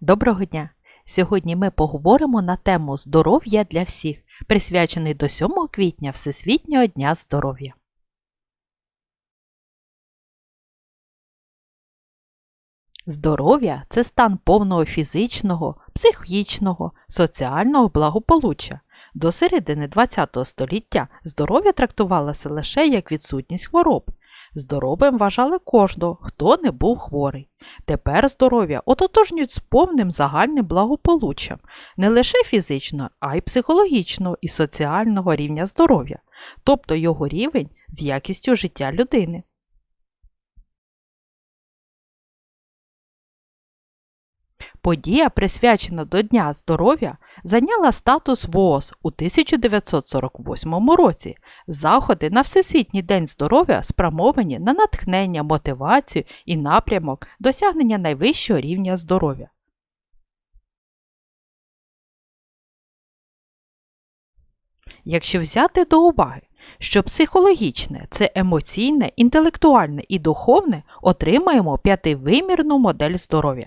Доброго дня! Сьогодні ми поговоримо на тему здоров'я для всіх, присвячений до 7 квітня Всесвітнього дня здоров'я. Здоров'я це стан повного фізичного, психічного, соціального благополуччя. До середини ХХ століття здоров'я трактувалося лише як відсутність хвороб. Здоровим вважали кожного, хто не був хворий. Тепер здоров'я ототожнюють з повним загальним благополуччям не лише фізичного, а й психологічного і соціального рівня здоров'я, тобто його рівень з якістю життя людини. Подія, присвячена до Дня здоров'я, зайняла статус ВООЗ у 1948 році. Заходи на Всесвітній день здоров'я спрямовані на натхнення, мотивацію і напрямок досягнення найвищого рівня здоров'я. Якщо взяти до уваги, що психологічне це емоційне, інтелектуальне і духовне, отримаємо п'ятивимірну модель здоров'я.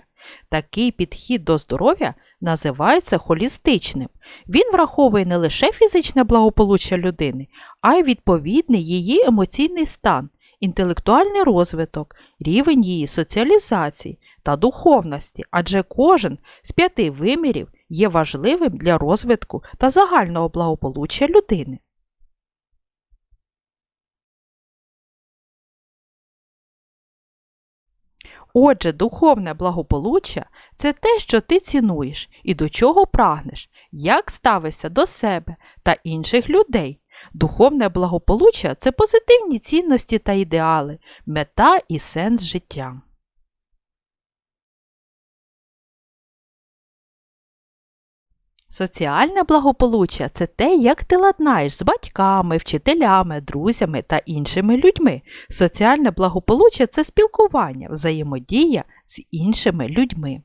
Такий підхід до здоров'я називається холістичним. Він враховує не лише фізичне благополуччя людини, а й відповідний її емоційний стан, інтелектуальний розвиток, рівень її соціалізації та духовності, адже кожен з п'яти вимірів є важливим для розвитку та загального благополуччя людини. Отже, духовне благополуччя це те, що ти цінуєш і до чого прагнеш, як ставишся до себе та інших людей. Духовне благополуччя це позитивні цінності та ідеали, мета і сенс життя. Соціальне благополуччя це те, як ти ладнаєш з батьками, вчителями, друзями та іншими людьми. Соціальне благополуччя це спілкування, взаємодія з іншими людьми.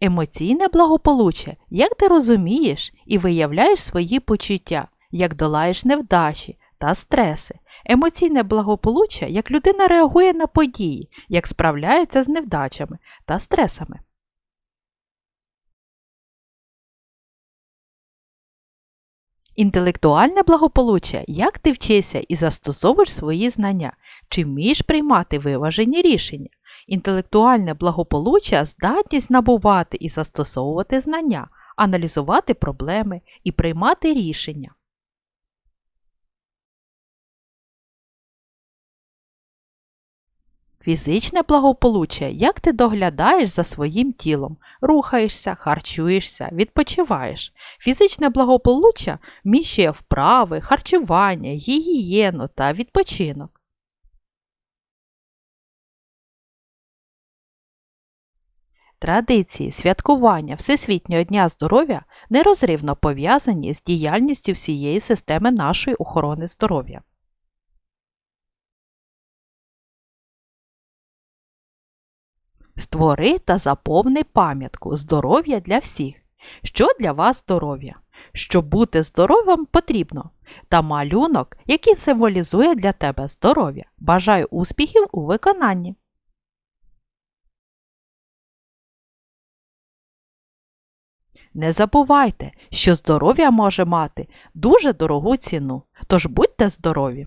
Емоційне благополуччя, як ти розумієш і виявляєш свої почуття, як долаєш невдачі та стреси. Емоційне благополуччя, як людина реагує на події, як справляється з невдачами та стресами. Інтелектуальне благополуччя, як ти вчишся і застосовуєш свої знання, чи вмієш приймати виважені рішення. Інтелектуальне благополуччя здатність набувати і застосовувати знання, аналізувати проблеми і приймати рішення. Фізичне благополуччя, як ти доглядаєш за своїм тілом, рухаєшся, харчуєшся, відпочиваєш. Фізичне благополуччя вміщує вправи, харчування, гігієну та відпочинок. Традиції святкування Всесвітнього дня здоров'я нерозривно пов'язані з діяльністю всієї системи нашої охорони здоров'я. Створи та заповни пам'ятку здоров'я для всіх. Що для вас здоров'я? Щоб бути здоровим, потрібно. Та малюнок, який символізує для тебе здоров'я. Бажаю успіхів у виконанні. Не забувайте, що здоров'я може мати дуже дорогу ціну. Тож будьте здорові!